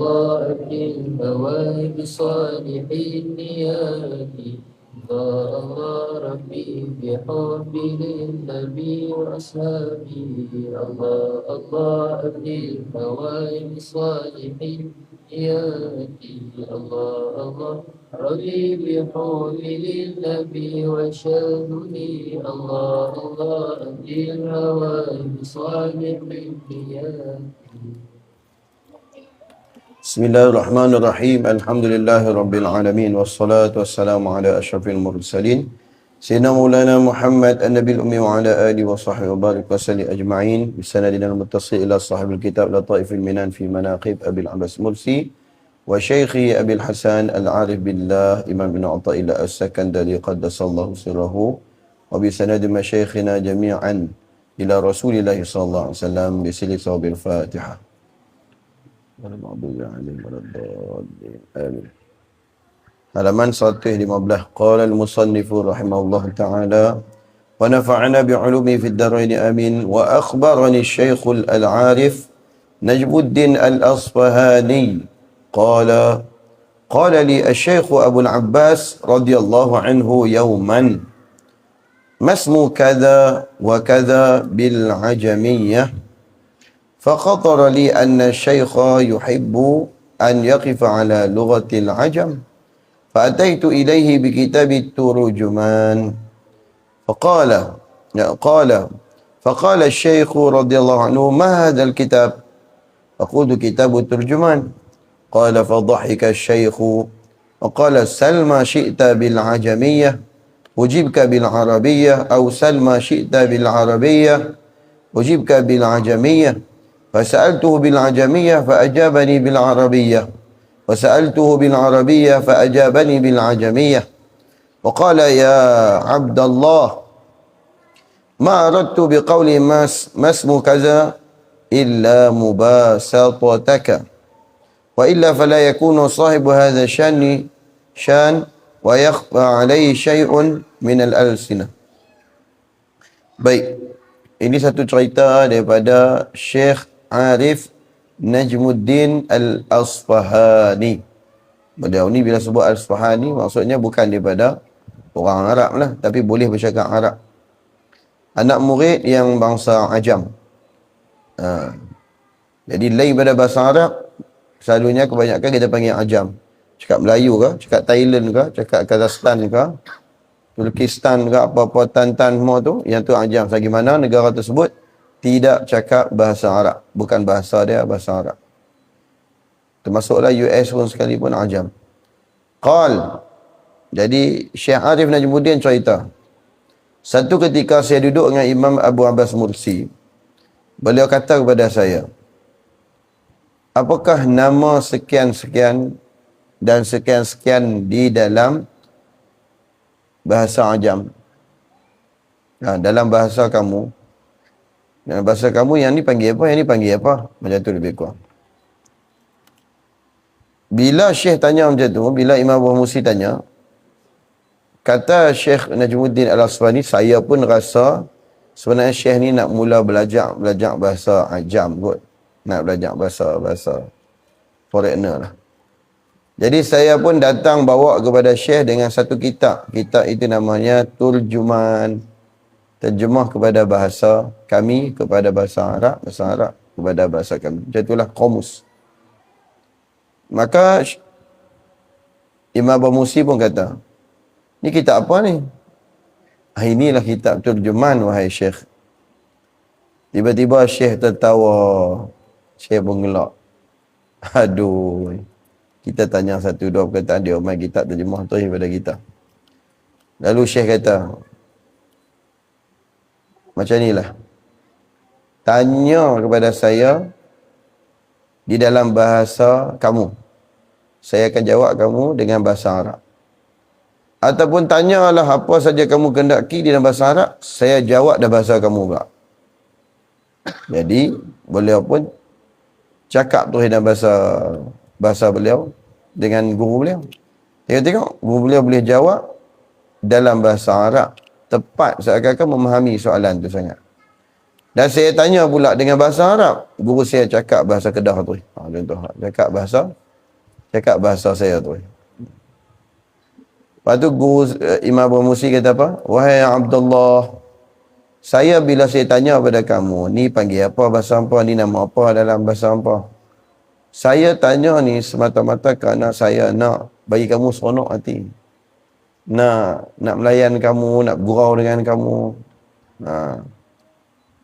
ضاءت للبوائب صالحي النيات ضاء الله ربي بحبي للنبي وأصحابه الله الله أبني البوائب صالحي النيات الله الله ربي بحبي للنبي وشهدني الله الله أبني الهوائب صالحي النيات بسم الله الرحمن الرحيم الحمد لله رب العالمين والصلاة والسلام على أشرف المرسلين سيدنا مولانا محمد النبي الأمي وعلى آله وصحبه وبارك وسلم أجمعين بسندنا المتصل إلى صاحب الكتاب لطائف المنان في مناقب أبي العباس مرسي وشيخي أبي الحسن العارف بالله إمام بن عطاء الله السكندري قدس الله سره وبسند مشايخنا جميعا إلى رسول الله صلى الله عليه وسلم بسلسة بالفاتحة ولا المغضوب عليهم ولا الضالين آمين halaman 115 qala al-musannif rahimahullah ta'ala wa nafa'ana bi'ulumi fid darain amin wa akhbarani asy-syaikh al-'arif Najmuddin al-Asfahani qala qala li asy-syaikh Abu al-Abbas radhiyallahu anhu yawman ما اسم كذا وكذا بالعجميه فخطر لي أن الشيخ يحب أن يقف على لغة العجم فأتيت إليه بكتاب الترجمان فقال قال فقال الشيخ رضي الله عنه ما هذا الكتاب؟ فقلت كتاب الترجمان. قال فضحك الشيخ. وقال سل ما شئت بالعجمية؟ أجيبك بالعربية؟ أو سل ما شئت بالعربية؟ أجيبك بالعجمية؟ فسألته بالعجمية فأجابني بالعربية. وسألته بالعربية فأجابني بالعجمية. وقال يا عبد الله ما أردت بقول ما اسم كذا إلا مباسطتك وإلا فلا يكون صاحب هذا الشأن شأن ويخفى عليه شيء من الألسنة. Baik, ini satu cerita daripada Arif Najmuddin Al-Asfahani. Beliau ni bila sebut Al-Asfahani maksudnya bukan daripada orang Arab lah. Tapi boleh bercakap Arab. Anak murid yang bangsa Ajam. Ha. Jadi lain pada bahasa Arab, selalunya kebanyakan kita panggil Ajam. Cakap Melayu ke, cakap Thailand ke, cakap Kazakhstan ke, Turkistan ke, apa-apa tan-tan semua tu, yang tu Ajam. Bagaimana negara tersebut tidak cakap bahasa Arab. Bukan bahasa dia, bahasa Arab. Termasuklah US pun sekalipun Ajam. Qal. Jadi Syekh Arif Najmuddin cerita. Satu ketika saya duduk dengan Imam Abu Abbas Mursi. Beliau kata kepada saya. Apakah nama sekian-sekian dan sekian-sekian di dalam bahasa Ajam? Nah, dalam bahasa kamu, dan bahasa kamu yang ni panggil apa, yang ni panggil apa. Macam tu lebih kurang. Bila Syekh tanya macam tu, bila Imam Abu Musi tanya, kata Syekh Najmuddin Al-Asfani, saya pun rasa sebenarnya Syekh ni nak mula belajar belajar bahasa ajam kot. Nak belajar bahasa bahasa foreigner lah. Jadi saya pun datang bawa kepada Syekh dengan satu kitab. Kitab itu namanya Turjuman terjemah kepada bahasa kami kepada bahasa Arab, bahasa Arab kepada bahasa kami. Macam itulah komus. Maka Imam Abu pun kata, ni kitab apa ni? Ah, inilah kitab terjemahan wahai Syekh. Tiba-tiba Syekh tertawa. Syekh pun. Aduh. Kita tanya satu dua perkataan dia, mai kitab terjemah tu daripada kita. Lalu Syekh kata, macam inilah. Tanya kepada saya di dalam bahasa kamu. Saya akan jawab kamu dengan bahasa Arab. Ataupun tanyalah apa saja kamu kendaki di dalam bahasa Arab, saya jawab dalam bahasa kamu pula. Jadi, beliau pun cakap tu dalam bahasa bahasa beliau dengan guru beliau. Tengok tengok, guru beliau boleh jawab dalam bahasa Arab tepat seakan-akan memahami soalan tu sangat. Dan saya tanya pula dengan bahasa Arab. Guru saya cakap bahasa Kedah tu. Ha, contoh. Cakap bahasa. Cakap bahasa saya tu. Lepas tu guru uh, Imam Abu Musi kata apa? Wahai Abdullah. Saya bila saya tanya kepada kamu. Ni panggil apa bahasa apa? Ni nama apa dalam bahasa apa? Saya tanya ni semata-mata kerana saya nak bagi kamu seronok hati. Nak nak melayan kamu, nak gurau dengan kamu. Ha.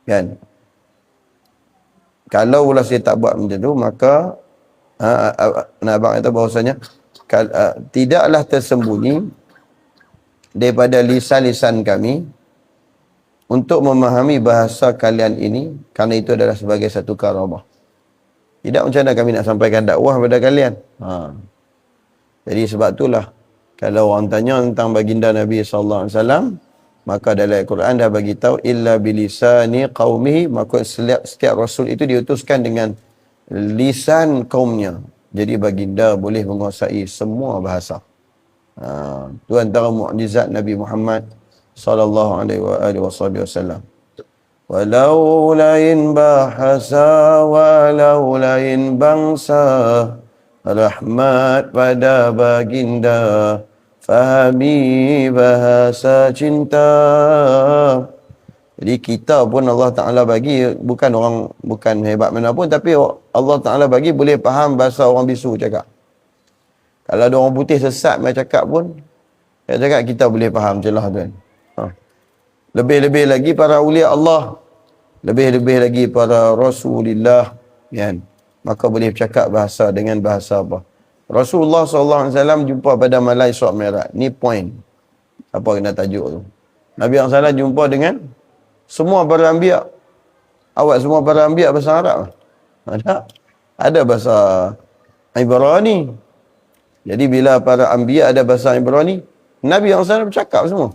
Kan? Kalau pula saya tak buat macam tu, maka ha, nak abang kata bahawasanya kal, uh, tidaklah tersembunyi daripada lisan-lisan kami untuk memahami bahasa kalian ini kerana itu adalah sebagai satu karamah. Tidak macam mana kami nak sampaikan dakwah kepada kalian. Ha. Jadi sebab itulah kalau orang tanya tentang baginda Nabi sallallahu alaihi wasallam maka dalam Al-Quran dah bagi tahu illa bilisani qaumihi maka setiap, setiap rasul itu diutuskan dengan lisan kaumnya. Jadi baginda boleh menguasai semua bahasa. Ha. Itu antara mukjizat Nabi Muhammad sallallahu alaihi wasallam. Walau lain bahasa, walau lain bangsa, rahmat pada baginda, fahami bahasa cinta. Jadi kita pun Allah Ta'ala bagi, bukan orang, bukan hebat mana pun, tapi Allah Ta'ala bagi boleh faham bahasa orang bisu cakap. Kalau ada orang putih sesat macam cakap pun, dia cakap kita boleh faham celah tu kan. Lebih-lebih lagi para ulia Allah. Lebih-lebih lagi para Rasulullah. Kan? Maka boleh bercakap bahasa dengan bahasa apa. Rasulullah SAW jumpa pada Malai Suat Merah. Ni point. Apa kena tajuk tu. Nabi SAW jumpa dengan semua para ambiak. Awak semua para ambiak bahasa Arab. Ada. Ada bahasa Ibrani. Jadi bila para ambiak ada bahasa Ibrani, Nabi SAW bercakap semua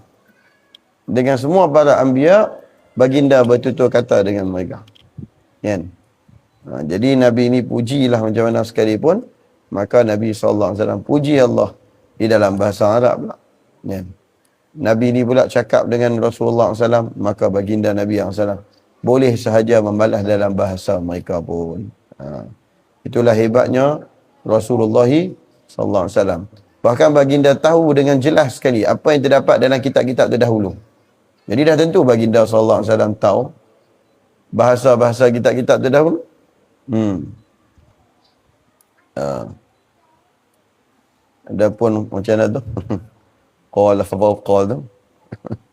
dengan semua para anbiya baginda bertutur kata dengan mereka kan ha, jadi nabi ini pujilah macam mana sekalipun maka nabi wasallam puji Allah di dalam bahasa Arab pula kan nabi ini pula cakap dengan Rasulullah SAW maka baginda nabi SAW boleh sahaja membalas dalam bahasa mereka pun ha. itulah hebatnya Rasulullah wasallam bahkan baginda tahu dengan jelas sekali apa yang terdapat dalam kitab-kitab terdahulu jadi dah tentu baginda wasallam tahu bahasa-bahasa kitab-kitab terdahulu. Hmm. Uh. Adapun macam mana tu? Qala fa qala tu.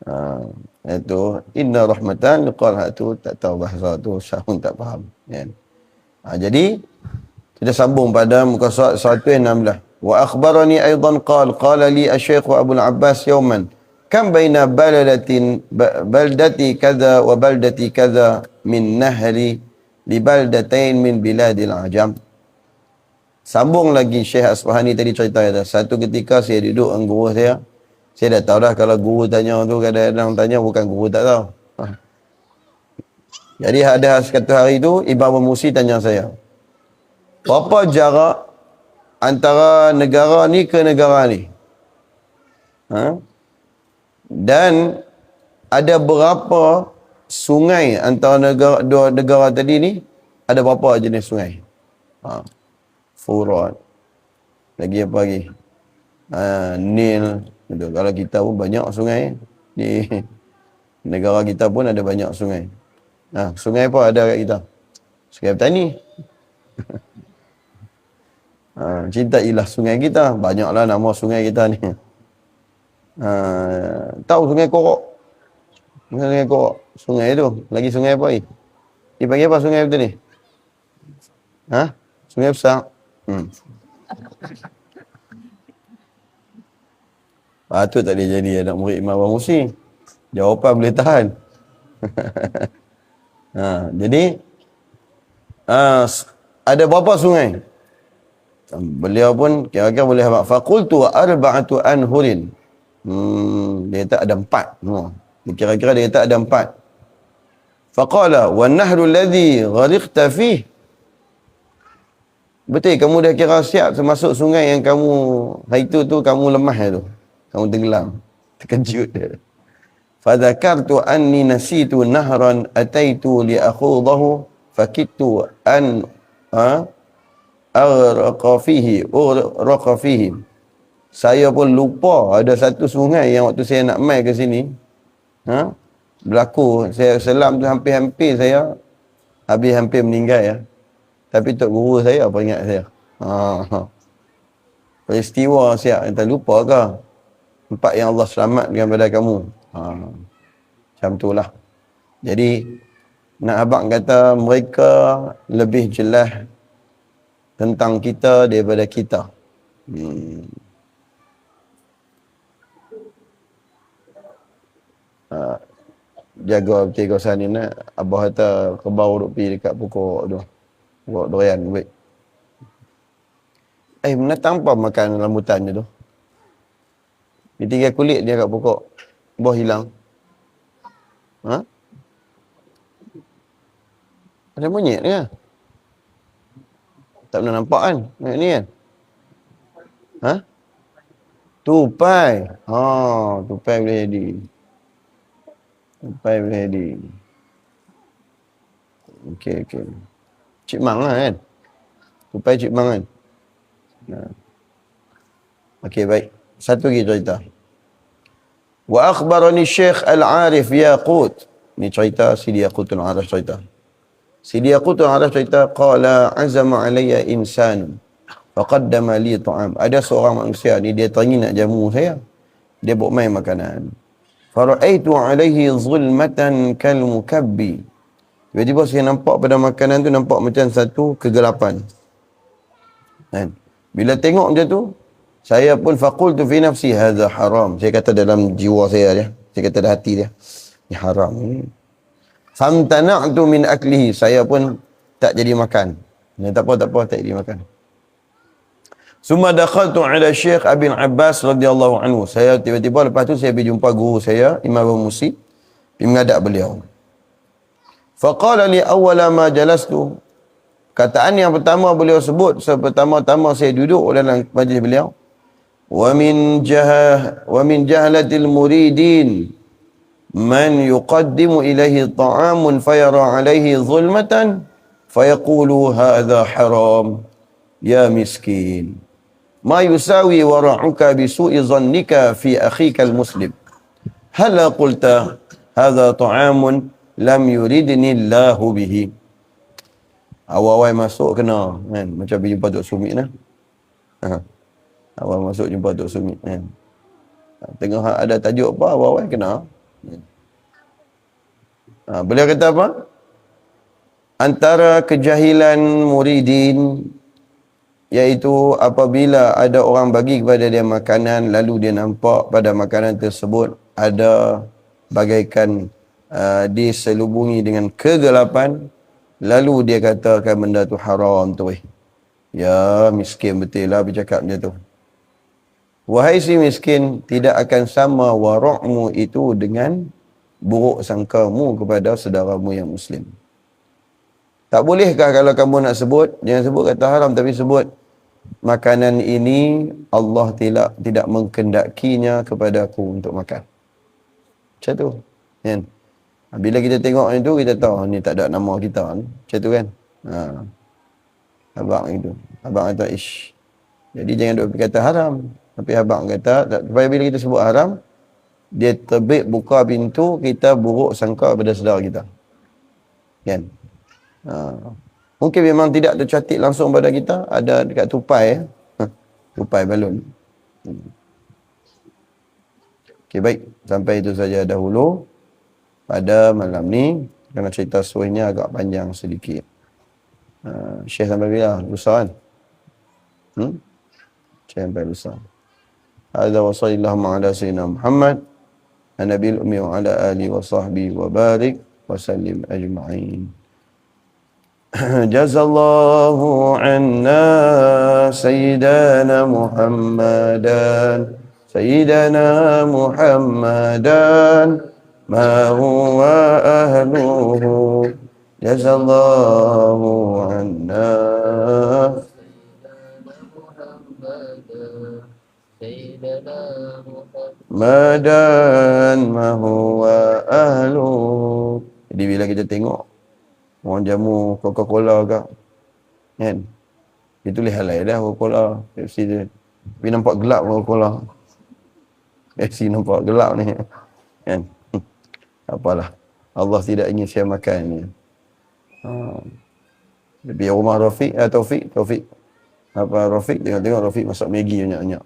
Uh, itu inna rahmatan qala tu tak tahu bahasa tu syahun tak faham ya. Uh, jadi kita sambung pada muka surat 116 wa akhbarani aidan qala qala li asy-syaikh Abu al-Abbas yawman kam baina baladatin baldati kaza wa baldati kaza min nahri li baldatain min biladil ajam sambung lagi Syekh Asfahani tadi cerita kata satu ketika saya duduk dengan guru saya saya dah tahu dah kalau guru tanya tu kadang-kadang tanya bukan guru tak tahu ha. jadi ada satu hari tu Ibn Musi tanya saya berapa jarak antara negara ni ke negara ni ha? dan ada berapa sungai antara negara dua negara tadi ni ada berapa jenis sungai ha. Furat lagi apa lagi ha, Nil gitu. kalau kita pun banyak sungai di negara kita pun ada banyak sungai ha, sungai apa ada kat kita sungai petani ha, cinta ilah sungai kita banyaklah nama sungai kita ni Uh, tahu sungai Korok? Sungai Korok. Sungai tu. Lagi sungai apa ni? Dipanggil apa sungai betul ni? Ha? Sungai besar. Hmm. Patut tak dia jadi anak murid Imam Abang Musi. Jawapan boleh tahan. ha, jadi, uh, ada berapa sungai? Beliau pun kira-kira boleh Fakultu arba'atu anhurin. Hmm, dia kata ada empat. Oh. Kira-kira dia kata ada empat. Faqala, wa nahru alladhi ghariqta fih. Betul, kamu dah kira siap termasuk sungai yang kamu, hari tu tu kamu lemah tu. Kamu tenggelam. Terkejut dia. Fadhakartu anni nasitu nahran ataitu li akhudahu fakittu an ha, aghraqa fihi aghraqa fihi saya pun lupa ada satu sungai yang waktu saya nak mai ke sini ha berlaku saya selam tu hampir-hampir saya habis hampir meninggal ya tapi tok guru saya apa ingat saya? Ha, ha. peristiwa siap. Tak lupa ke? Empat yang Allah selamatkan pada kamu. Ha macam itulah jadi nak abang kata mereka lebih jelas tentang kita daripada kita. Hmm. Ha, jaga betul kawasan ni nak. Abah kata kebau duk pergi dekat pokok tu pokok durian baik. Eh mana tanpa makan rambutan je tu? Dia tinggal kulit dia kat pokok. Buah hilang. Ha? Ada monyet ke tak pernah nampak kan? Ni kan? Ha? Tupai. Ha tupai boleh jadi. Sampai boleh jadi. Okey, okey. Cik Mang lah kan? Tupai Cik Mang kan? Nah. Okey, baik. Satu lagi cerita. Wa akhbarani Syekh Al-Arif Yaqut. Ni cerita Sidi Yaqut Al-Arif cerita. Sidi Yaqut Al-Arif cerita, Qala azama alaiya insan. Faqaddama li ta'am. Ada seorang manusia ni, dia teringin nak jamu saya. Dia buat main makanan. Faraitu alaihi zulmatan kal mukabbi. Tiba-tiba saya nampak pada makanan tu nampak macam satu kegelapan. Kan? Bila tengok macam tu, saya pun faqultu fi nafsi hadza haram. Saya kata dalam jiwa saya dia, saya kata dalam hati dia, ini haram ni. Famtana'tu min aklihi. Saya pun tak jadi makan. Ni tak apa tak apa tak jadi makan. Suma dakhaltu ala Syekh Abi Abbas radhiyallahu anhu. Saya tiba-tiba lepas tu saya pergi jumpa guru saya, Imam Abu Musi, pergi menghadap beliau. Faqala li awwala ma jalastu. Kataan yang pertama beliau sebut, pertama-tama saya duduk dalam majlis beliau. Wa min jah wa min jahlatil muridin man yuqaddimu ilaihi ta'amun fayara alaihi zulmatan fayaqulu hadha haram ya miskin ma yusawi wara'uka bisu'i zannika fi akhika al-muslim hal qulta hadha ta'amun lam yuridni Allahu bihi. Awal-awal masuk kena kan? Macam jumpa Tok Sumit nah ha. awal masuk jumpa Tok Sumit kan? Tengah ada tajuk apa awal-awal kena. Ha. beliau kata apa? Antara kejahilan muridin iaitu apabila ada orang bagi kepada dia makanan lalu dia nampak pada makanan tersebut ada bagaikan uh, diselubungi dengan kegelapan lalu dia katakan benda tu haram tu eh. ya miskin betul lah bercakap macam tu wahai si miskin tidak akan sama warokmu itu dengan buruk sangkamu kepada saudaramu yang muslim tak bolehkah kalau kamu nak sebut jangan sebut kata haram tapi sebut makanan ini Allah tidak tidak mengkendakinya kepada aku untuk makan. Macam tu. Kan? Bila kita tengok itu kita tahu ni tak ada nama kita kan. Macam tu kan. Ha. Abang itu. Abang kata ish. Jadi jangan duk kata haram. Tapi abang kata supaya bila kita sebut haram dia terbit buka pintu kita buruk sangka pada saudara kita. Kan? Ha. Mungkin memang tidak tercatat langsung pada kita. Ada dekat tupai. Ya. tupai balon. Hmm. Okey baik. Sampai itu saja dahulu Pada malam ni. Kerana cerita suihnya agak panjang sedikit. Uh, Syekh sampai bila? Lusa kan? Hmm? Syekh sampai lusa. Hadza wa sallallahu ala sayyidina Muhammad. Nabi al-ummi wa ala alihi wa sahbihi wa barik. Wa sallim ajma'in. جزى الله عنا سيدنا محمدا سيدنا محمدا ما هو أهله جزى الله عنا سيدنا محمد madan ma huwa ahlu. Jadi bila kita tengok orang jamu Coca-Cola ke kan dia tulis halal dah Coca-Cola Pepsi dia tapi nampak gelap Coca-Cola Pepsi nampak gelap ni kan Apalah Allah tidak ingin saya makan ni ha. Tapi rumah Rafiq, eh, Taufik, Taufik. Apa Rafiq, tengok-tengok Rafiq masak Maggi banyak-banyak.